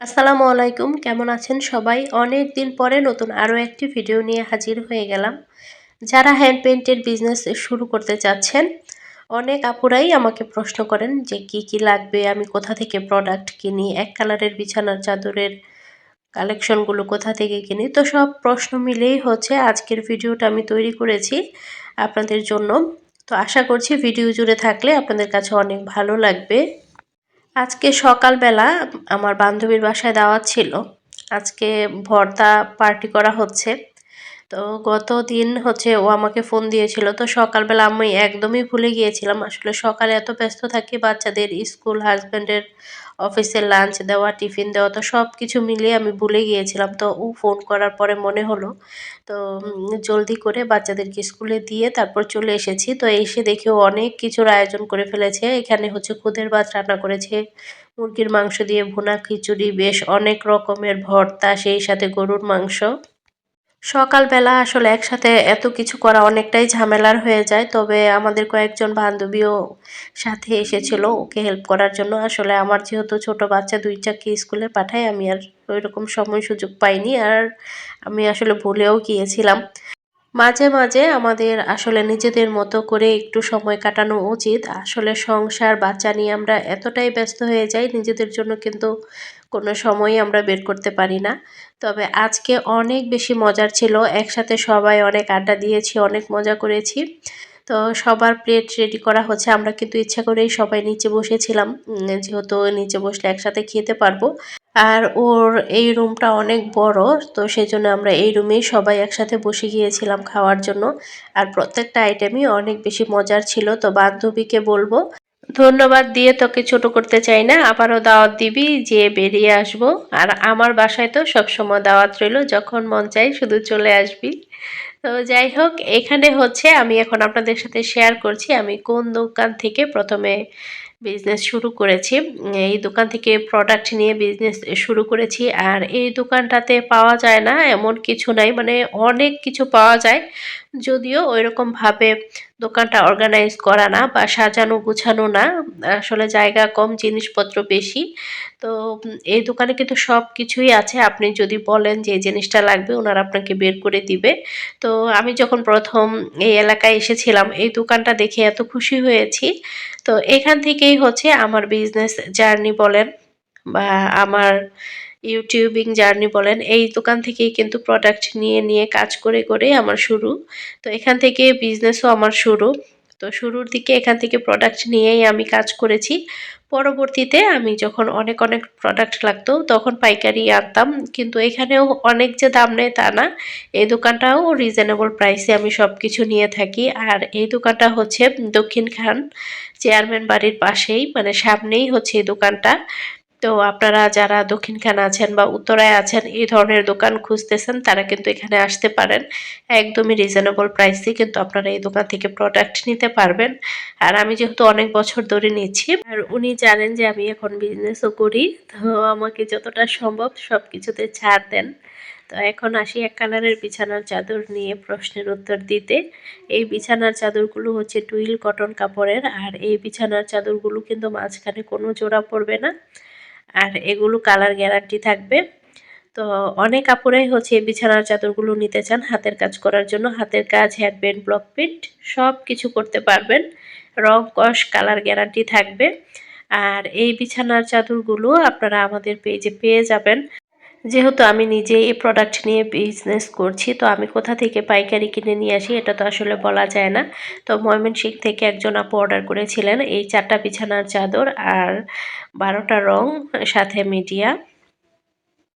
আসসালামু আলাইকুম, কেমন আছেন সবাই? অনেক দিন পরে নতুন আরও একটি ভিডিও নিয়ে হাজির হয়ে গেলাম। যারা হ্যান্ড পেন্টের বিজনেস শুরু করতে চাচ্ছেন, অনেক আপুরাই আমাকে প্রশ্ন করেন যে কি কি লাগবে, আমি কোথা থেকে প্রোডাক্ট কিনি, এক কালারের বিছানার চাদরের কালেকশনগুলো কোথা থেকে কিনি? তো সব প্রশ্ন মিলেই হচ্ছে, আজকের ভিডিওটা আমি তৈরি করেছি আপনাদের জন্য। তো আশা করছি ভিডিও জুড়ে থাকলে আপনাদের কাছে অনেক ভালো লাগবে। আজকে সকালবেলা আমার বান্ধবীর বাসায় দাওয়াত ছিল। আজকে ভর্তা পার্টি করা হচ্ছে। তো গত দিন হচ্ছে ও আমাকে ফোন দিয়েছিল। তো সকালবেলা আমি একদমই ভুলে গিয়েছিলাম। আসলে সকালে এত ব্যস্ত থাকি, বাচ্চাদের স্কুল, হাজব্যান্ডের অফিসের লাঞ্চ দেওয়া, টিফিন দেওয়া, তো সব কিছু মিলিয়ে আমি ভুলে গিয়েছিলাম। তো ও ফোন করার পরে মনে হলো, তো জলদি করে বাচ্চাদেরকে স্কুলে দিয়ে তারপর চলে এসেছি। তো এসে দেখে ও অনেক কিছুর আয়োজন করে ফেলেছে। এখানে হচ্ছে খুদের ভাত রান্না করেছে, মুরগির মাংস দিয়ে ভুনা খিচুড়ি, বেশ অনেক রকমের ভর্তা, সেই সাথে গরুর মাংস। সকালবেলা আসলে একসাথে এত কিছু করা অনেকটাই ঝামেলার হয়ে যায়, তবে আমাদের কয়েকজন বান্ধবীও সাথে এসেছিল ওকে হেল্প করার জন্য। আসলে আমার যেহেতু ছোট বাচ্চা, দুই চাকি স্কুলে পাঠাই আমি আর ওই রকম সময় সুযোগ পাইনি। আর আমি আসলে ভুলেও গিয়েছিলাম। মাঝে মাঝে আমাদের আসলে নিজেদের মতো করে একটু সময় কাটানো উচিত। আসলে সংসার, বাচ্চা নিয়ে আমরা এতটাই ব্যস্ত হয়ে যাই, নিজেদের জন্য কিন্তু কোনো সময়ই আমরা বের করতে পারি না। তবে আজকে অনেক বেশি মজার ছিল। একসাথে সবাই অনেক আড্ডা দিয়েছি, অনেক মজা করেছি। তো সবার প্লেট রেডি করা হচ্ছে। আমরা কিন্তু ইচ্ছা করেই সবাই নিচে বসেছিলাম। যেহেতু নিচে বসলে একসাথে খেতে পারব। আর ওর এই রুমটা অনেক বড়, তো সেই জন্য আমরা এই রুমেই সবাই একসাথে বসে গিয়েছিলাম খাওয়ার জন্য। আর প্রত্যেকটা আইটেমই অনেক বেশি মজার ছিল, তো বান্ধবীকে বলব, ধন্যবাদ দিয়ে তোকে ছোট করতে চাই না, আবারও দাওয়াত দিবি যে বেরিয়ে আসব। আর আমার বাসায় তো সবসময় দাওয়াত রইল, যখন মন চাই শুধু চলে আসবি। তো যাই হোক, এখানে হচ্ছে, আমি এখন আপনাদের সাথে শেয়ার করছি, আমি কোন দোকান থেকে প্রথমে বিজনেস শুরু করেছি। এই দোকান থেকে প্রোডাক্ট নিয়ে বিজনেস শুরু করেছি। আর এই দোকানটাতে পাওয়া যায় না, এমন কিছু নাই। মানে অনেক কিছু পাওয়া যায়। যদিও ওইরকমভাবে দোকানটা অর্গানাইজ করা না বা সাজানো গুছানো না, আসলে জায়গা কম, জিনিসপত্র বেশি। তো এই দোকানে কিন্তু সব কিছুই আছে। আপনি যদি বলেন যে জিনিসটা লাগবে, ওনারা আপনাকে বের করে দিবে। তো আমি যখন প্রথম এই এলাকায় এসেছিলাম, এই দোকানটা দেখে এত খুশি হয়েছি। তো এখান থেকেই হচ্ছে আমার বিজনেস জার্নি বলেন বা আমার ইউটিউবিং জার্নি বলেন, এই দোকান থেকেই কিন্তু প্রোডাক্ট নিয়ে নিয়ে কাজ করে করে আমার শুরু। তো এখান থেকে বিজনেসও আমার শুরু। তো শুরুর দিকে এখান থেকে প্রোডাক্ট নিয়েই আমি কাজ করেছি। পরবর্তীতে আমি যখন অনেক অনেক প্রোডাক্ট লাগতো, তখন পাইকারি আনতাম। কিন্তু এখানেও অনেক যে দাম নেয় তা না। এই দোকানটাও রিজনেবল প্রাইসে আমি সব কিছু নিয়ে থাকি। আর এই দোকানটা হচ্ছে দক্ষিণ খান চেয়ারম্যান বাড়ির পাশেই মানে সামনেই হচ্ছে এই দোকানটা। তো আপনারা যারা দক্ষিণখানে আছেন বা উত্তরায় আছেন, এই ধরনের দোকান খুঁজতেছেন, তারা কিন্তু এখানে আসতে পারেন। একদমই রিজনেবল প্রাইসে কিন্তু আপনারা এই দোকান থেকে প্রোডাক্ট নিতে পারবেন। আর আমি যেহেতু অনেক বছর ধরে নিচ্ছি, আর উনি জানেন যে আমি এখন বিজনেসও করি, তো আমাকে যতটা সম্ভব সব কিছুতে ছাড় দেন। তো এখন আসি এক কালারের বিছানার চাদর নিয়ে প্রশ্নের উত্তর দিতে। এই বিছানার চাদরগুলো হচ্ছে টুইল কটন কাপড়ের, আর এই বিছানার চাদরগুলো কিন্তু মাঝখানে কোনো জোড়া পড়বে না। আর এগুলো কালার গ্যারান্টি থাকবে। তো অনেক কাপড়েই হচ্ছে বিছানার চাদরগুলো নিতে চান হাতের কাজ করার জন্য। হাতের কাজ হ্যান্ডবেন্ড ব্লক প্রিন্ট সব কিছু করতে পারবেন। রং কষ কালার গ্যারান্টি থাকবে। আর এই বিছানার চাদরগুলো আপনারা আমাদের পেজে পেয়ে যাবেন। যেহেতু আমি নিজে এই প্রোডাক্ট নিয়ে বিজনেস করছি, তো আমি কোথা থেকে পাইকারি কিনে নিয়ে আসি এটা তো আসলে বলা যায় না। তো ময়মনসিং থেকে একজন আপু অর্ডার করেছিলেন, এই চারটা বিছানার চাদর আর বারোটা রং, সাথে মিডিয়া।